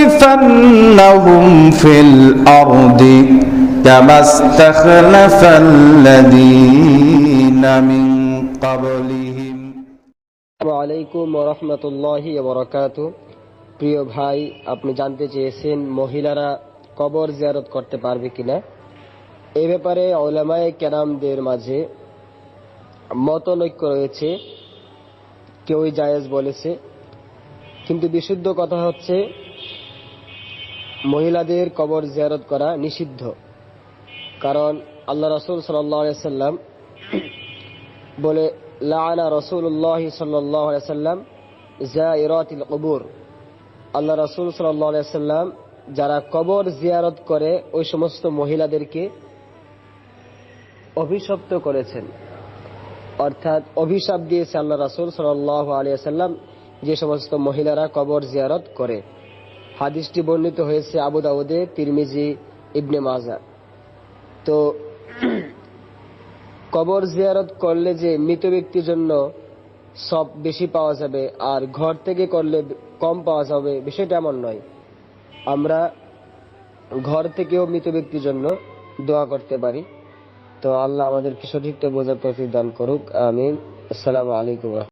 ليستخلفنهم في الأرض كما استخلف الذين من قبلهم আসসালামু আলাইকুম রহমতুল্লাহি বরকাত প্রিয় ভাই আপনি জানতে চেয়েছেন মহিলারা কবর জিয়ারত করতে পারবে কিনা এ ব্যাপারে ওলামায়ে কেরামদের মাঝে মতনৈক্য রয়েছে কেউই জায়েজ বলেছে কিন্তু বিশুদ্ধ কথা হচ্ছে, মহিলাদের কবর জিয়ারত করা নিষিদ্ধ। কারণ আল্লাহ রসুল সাল্লাম বলে, লাআনা রসুল্লাহ সাল্লাম কবুর। আল্লাহ রসুল সাল্লাম যারা কবর জিয়ারত করে, ওই সমস্ত মহিলাদেরকে অভিশপ্ত করেছেন। অর্থাৎ অভিশাপ দিয়েছে আল্লাহ রাসুল সাল্লাহ আলিয়া সাল্লাম যে সমস্ত মহিলারা কবর জিয়ারত করে। হাদিসটি বর্ণিত হয়েছে আবু দাউদে, তিরমিজি, ইবনে মাজা। তো কবর জিয়ারত করলে যে মৃত ব্যক্তির জন্য সব বেশি পাওয়া যাবে, আর ঘর থেকে করলে কম পাওয়া যাবে, বিষয়টা এমন নয়। আমরা ঘর থেকেও মৃত ব্যক্তির জন্য দোয়া করতে পারি। তো আল্লাহ আমাদেরকে সঠিকটা বোঝার তৌফিক দান করুক, আমিন। আসসালামু আলাইকুম